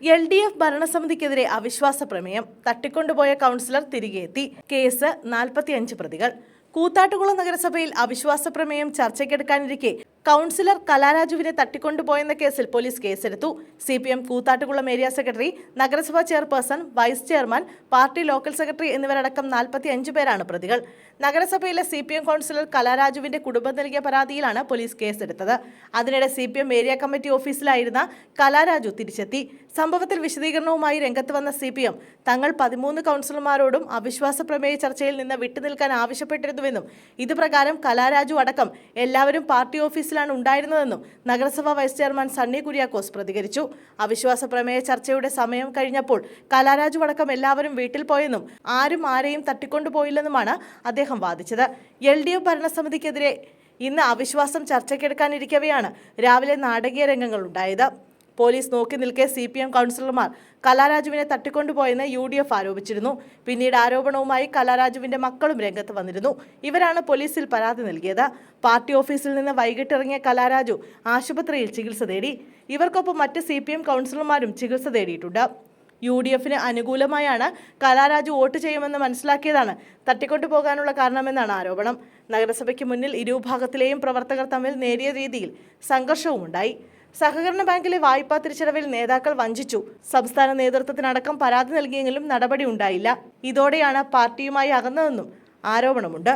L D F ഭരണസമിതിക്കെതിരെ അവിശ്വാസ പ്രമേയം തട്ടിക്കൊണ്ടുപോയ കൗൺസിലർ തിരികെ എത്തി കേസ് നാൽപ്പത്തിയഞ്ച് പ്രതികൾ. കൂത്താട്ടുകുളം നഗരസഭയിൽ അവിശ്വാസ പ്രമേയം ചർച്ചയ്ക്കെടുക്കാനിരിക്കെ കൗൺസിലർ കലാരാജുവിനെ തട്ടിക്കൊണ്ടുപോയെന്ന കേസിൽ പോലീസ് കേസെടുത്തു. C P M Koothattukulam area secretary നഗരസഭാ chairperson vice chairman party local secretary എന്നിവരടക്കം നാൽപ്പത്തിയഞ്ച് പേരാണ് പ്രതികൾ. നഗരസഭയിലെ സി പി എം കൗൺസിലർ കലാരാജുവിന്റെ കുടുംബം നൽകിയ പരാതിയിലാണ് പോലീസ് കേസെടുത്തത്. അതിനിടെ C P M area committee ഓഫീസിലായിരുന്ന Kalaraju തിരിച്ചെത്തി. സംഭവത്തിൽ വിശദീകരണവുമായി രംഗത്ത് വന്ന സി പി എം തങ്ങൾ പതിമൂന്ന് കൗൺസിലർമാരോടും അവിശ്വാസ പ്രമേയ ചർച്ചയിൽ നിന്ന് വിട്ടുനിൽക്കാൻ ആവശ്യപ്പെട്ടിരുന്നുവെന്നും ഇതുപ്രകാരം കലാരാജു അടക്കം എല്ലാവരും പാർട്ടി ഓഫീസിലാണ് ഉണ്ടായിരുന്നതെന്നും നഗരസഭാ വൈസ് ചെയർമാൻ സണ്ണി കുര്യാക്കോസ് പ്രതികരിച്ചു. അവിശ്വാസ പ്രമേയ ചർച്ചയുടെ സമയം കഴിഞ്ഞപ്പോൾ കലാരാജു അടക്കം എല്ലാവരും വീട്ടിൽ പോയെന്നും ആരും ആരെയും തട്ടിക്കൊണ്ടുപോയില്ലെന്നുമാണ് അദ്ദേഹം വാദിച്ചത്. എൽ ഡി എഫ് ഭരണസമിതിക്കെതിരെ ഇന്ന് അവിശ്വാസം ചർച്ചയ്ക്കെടുക്കാനിരിക്കവെയാണ് രാവിലെ നാടകീയ രംഗങ്ങൾ ഉണ്ടായത് പോലീസ് നോക്കി നിൽക്കെ സി പി എം കൗൺസിലർമാർ കലാരാജുവിനെ തട്ടിക്കൊണ്ടുപോയെന്ന് യു ഡി എഫ് ആരോപിച്ചിരുന്നു. പിന്നീട് ആരോപണവുമായി കലാരാജുവിന്റെ മക്കളും രംഗത്ത് വന്നിരുന്നു. ഇവരാണ് പോലീസിൽ പരാതി നൽകിയത്. പാർട്ടി ഓഫീസിൽ നിന്ന് വൈകിട്ടിറങ്ങിയ കലാരാജു ആശുപത്രിയിൽ ചികിത്സ തേടി. ഇവർക്കൊപ്പം മറ്റ് സി പി എം കൗൺസിലർമാരും ചികിത്സ തേടിയിട്ടുണ്ട്. യു ഡി എഫിന് അനുകൂലമായാണ് കലാരാജു വോട്ട് ചെയ്യുമെന്ന് മനസ്സിലാക്കിയതാണ് തട്ടിക്കൊണ്ടുപോകാനുള്ള കാരണമെന്നാണ് ആരോപണം. നഗരസഭയ്ക്ക് മുന്നിൽ ഇരുഭാഗത്തിലെയും പ്രവർത്തകർ തമ്മിൽ നേരിയ രീതിയിൽ സംഘർഷവും ഉണ്ടായി സഹകരണ ബാങ്കിലെ വായ്പാ തിരിച്ചടവിൽ നേതാക്കൾ വഞ്ചിച്ചു. സംസ്ഥാന നേതൃത്വത്തിനടക്കം പരാതി നൽകിയെങ്കിലും നടപടി ഉണ്ടായില്ല. ഇതോടെയാണ് പാർട്ടിയുമായി അകന്നതെന്നും ആരോപണമുണ്ട്.